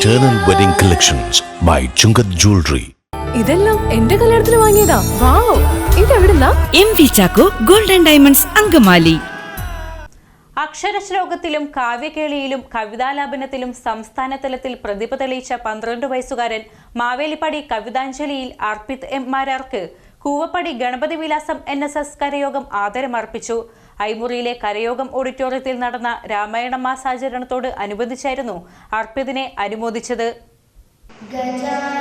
Eternal Wedding Collections by Chungat Jewelry. ഇതെല്ലാം എന്റെ കല്യാണത്തിന് വാങ്ങിയതാ. Wow ഇതെവിടുന്നാ M V Chacko golden diamonds Angamaly. അക്ഷരശ്ലോകത്തിലും കാവ്യകേളിയിലും കവിതാലാപനത്തിലും സംസ്ഥാന തലത്തിൽ പ്രതിഭ തെളിയിച്ച പന്ത്രണ്ട് വയസ്സുകാരൻ മാവേലിപ്പാടി കവിതാഞ്ജലിയിൽ Arpit M മാരാർക്ക് Koovappadi Ganapathy Vilasam N S S കരയോഗം ആദരമർപ്പിച്ചു. ഐമുറിയിലെ കരയോഗം ഓഡിറ്റോറിയത്തിൽ നടന്ന രാമായണ മാസാചരണത്തോട് അനുബന്ധിച്ചായിരുന്നു അർപ്പിതിനെ അനുമോദിച്ചത്. ഗജാനന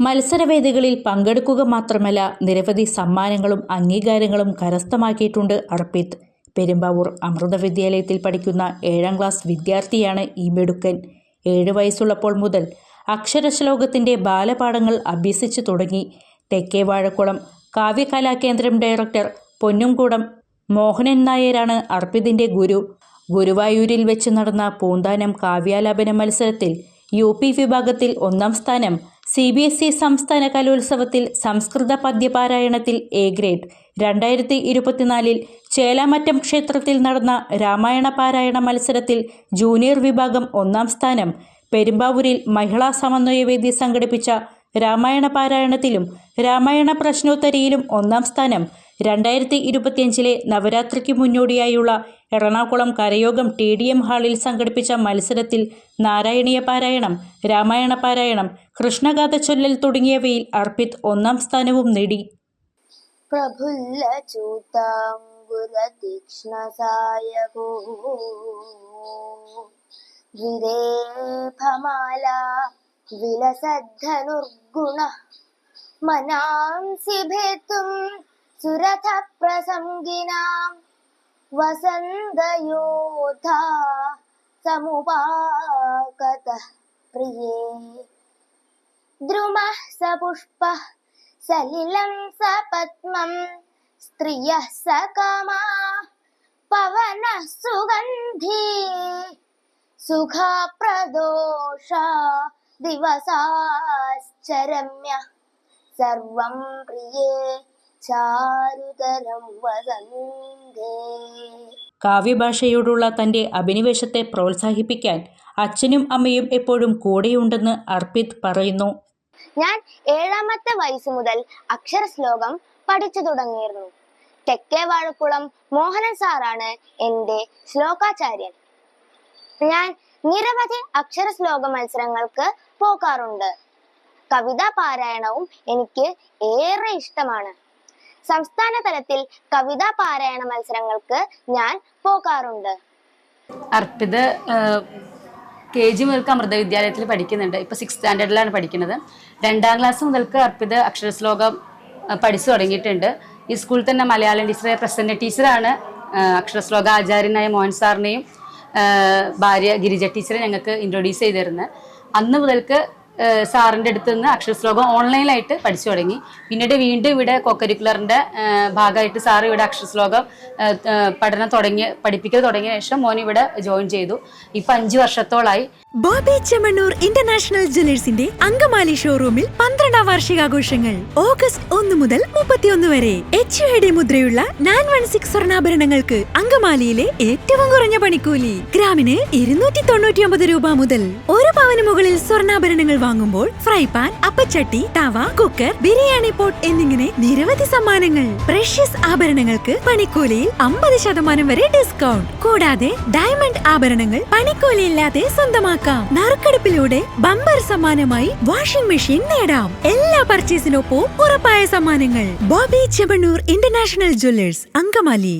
മത്സരവേദികളിൽ പങ്കെടുക്കുക മാത്രമല്ല നിരവധി സമ്മാനങ്ങളും അംഗീകാരങ്ങളും കരസ്ഥമാക്കിയിട്ടുണ്ട് അർപ്പിത്. പെരുമ്പാവൂർ അമൃത വിദ്യാലയത്തിൽ പഠിക്കുന്ന ഏഴാം ക്ലാസ് വിദ്യാർത്ഥിയാണ് ഈ മെടുക്കൻ. ഏഴ് വയസ്സുള്ളപ്പോൾ മുതൽ അക്ഷരശ്ലോകത്തിന്റെ ബാലപാഠങ്ങൾ അഭ്യസിച്ചു തുടങ്ങി. തെക്കേ വാഴക്കുളം കാവ്യകലാകേന്ദ്രം ഡയറക്ടർ പൊന്നുംകൂടം മോഹനൻ നായരാണ് അർപ്പിതിന്റെ ഗുരു. ഗുരുവായൂരിൽ വെച്ച് നടന്ന പൂന്താനം കാവ്യാലാപന മത്സരത്തിൽ യു പി വിഭാഗത്തിൽ ഒന്നാം സ്ഥാനം സി ബി എസ് ഇ സംസ്ഥാന കലോത്സവത്തിൽ സംസ്കൃത പദ്യപാരായണത്തിൽ എ ഗ്രേഡ് രണ്ടായിരത്തി ഇരുപത്തിനാലിൽ ചേലാമറ്റം ക്ഷേത്രത്തിൽ നടന്ന രാമായണ പാരായണ മത്സരത്തിൽ ജൂനിയർ വിഭാഗം ഒന്നാം സ്ഥാനം പെരുമ്പാവൂരിൽ മഹിളാ സമന്വയവേദി സംഘടിപ്പിച്ച രാമായണ പാരായണത്തിലും രാമായണ പ്രശ്നോത്തരിയിലും ഒന്നാം സ്ഥാനം രണ്ടായിരത്തി ഇരുപത്തിയഞ്ചിലെ നവരാത്രിക്ക് മുന്നോടിയായുള്ള എറണാകുളം കരയോഗം ടി ഡി എം ഹാളിൽ സംഘടിപ്പിച്ച മത്സരത്തിൽ നാരായണീയ പാരായണം രാമായണ പാരായണം കൃഷ്ണഗാഥ ചൊല്ലൽ തുടങ്ങിയവയിൽ അർപ്പിത് ഒന്നാം സ്ഥാനവും നേടി प्रफुल्लचूताङ्गुरतीक्ष्णसायगो विरेफमाला विलसद्धनुर्गुणः मनांसि भेतुं सुरथप्रसङ्गिनां വസന്തയോധ സമുപാകത പ്രിയേ. ദ്രുമ സപുഷ്പ സലിലം സപത്മം സ്ത്രിയ സകമ പവന സുഗന്ധി സുഖപ്രദോഷ ദിവസാശ്ചരമ്യ. സർവം പ്രിയേ. ചാരുതരം വസന്തേ. കാവ്യഭാഷയോടുള്ള തന്റെ അഭിനിവേശത്തെ പ്രോത്സാഹിപ്പിക്കാൻ അച്ഛനും അമ്മയും എപ്പോഴും കൂടെയുണ്ടെന്ന് അർപ്പിത് പറയുന്നു. ഞാൻ ഏഴാമത്തെ വയസ്സ് മുതൽ അക്ഷര ശ്ലോകം പഠിച്ചു തുടങ്ങിയിരുന്നു. തെക്കേ വാഴക്കുളം മോഹനൻ സാറാണ് എന്റെ ശ്ലോകാചാര്യൻ. ഞാൻ നിരവധി അക്ഷര ശ്ലോക മത്സരങ്ങൾക്ക് പോകാറുണ്ട് കവിതാ പാരായണവും എനിക്ക് ഏറെ ഇഷ്ടമാണ്. സംസ്ഥാന തലത്തിൽ കവിതാ പാരായണ മത്സരങ്ങൾക്ക് ഞാൻ പോകാറുണ്ട്. അർപ്പിത് കെ ജി മുതൽക്ക് അമൃത വിദ്യാലയത്തിൽ പഠിക്കുന്നുണ്ട്. ഇപ്പൊ സിക്സ് സ്റ്റാൻഡേർഡിലാണ് പഠിക്കുന്നത്. രണ്ടാം ക്ലാസ് മുതൽക്ക് അർപ്പിത് അക്ഷരശ്ലോകം ശ്ലോകം പഠിച്ചു തുടങ്ങിയിട്ടുണ്ട്. ഈ സ്കൂളിൽ തന്നെ മലയാളം ടീച്ചറെ പ്രസന്ന ടീച്ചറാണ് അക്ഷരശ്ലോക ആചാര്യനായ മോഹൻ സാറിനെയും ഭാര്യ ഗിരിജ ടീച്ചറെ ഞങ്ങൾക്ക് ഇൻട്രൊഡ്യൂസ് ചെയ്തിരുന്നത്. അന്ന് മുതൽക്ക് സാറിന്റെ അടുത്ത് നിന്ന് അക്ഷരശ്ലോകം ഓൺലൈനായിട്ട് പഠിച്ചു തുടങ്ങി. പിന്നീട് വീണ്ടും ഇവിടെ കോക്കരിക്കുലറിന്റെ ഭാഗമായിട്ട് സാർ ഇവിടെ അക്ഷരശ്ലോകം പഠനം തുടങ്ങി പഠിപ്പിക്കൽ തുടങ്ങിയ ശേഷം മോൻ ഇവിടെ ജോയിൻ ചെയ്തു. ഇപ്പം അഞ്ച് വർഷത്തോളായി. ബോബി ചെമ്മണ്ണൂർ ഇന്റർനാഷണൽ ജ്വല്ലേഴ്സിന്റെ അങ്കമാലി ഷോറൂമിൽ പന്ത്രണ്ടാം വാർഷികാഘോഷങ്ങൾ. ഓഗസ്റ്റ് ഒന്ന് മുതൽ മുപ്പത്തിയൊന്ന് വരെ. എച്ച് ഡി മുദ്രയുള്ള നയൻ വൺ സിക്സ് സ്വർണാഭരണങ്ങൾക്ക് അങ്കമാലിയിലെ ഏറ്റവും കുറഞ്ഞ പണിക്കൂലി. ഗ്രാമിന് ഇരുന്നൂറ്റി തൊണ്ണൂറ്റി രൂപ മുതൽ ഒരു പവന് മുകളിൽ സ്വർണാഭരണങ്ങൾ വാങ്ങുമ്പോൾ ഫ്രൈ പാൻ അപ്പച്ചട്ടി തവ കുക്കർ ബിരിയാണി പോട്ട് എന്നിങ്ങനെ നിരവധി സമ്മാനങ്ങൾ. പ്രഷ്യസ് ആഭരണങ്ങൾക്ക് പണിക്കൂലിയിൽ അമ്പത് ശതമാനം വരെ ഡിസ്കൗണ്ട് കൂടാതെ ഡയമണ്ട് ആഭരണങ്ങൾ പണിക്കൂലിയില്ലാതെ സ്വന്തമാക്കാം. നറുക്കെടുപ്പിലൂടെ ബമ്പർ സമ്മാനമായി വാഷിംഗ് മെഷീൻ നേടാം. എല്ലാ പർച്ചേസിനൊപ്പവും ഉറപ്പായ സമ്മാനങ്ങൾ. Boby Chemmanur International Jewellers Angamaly.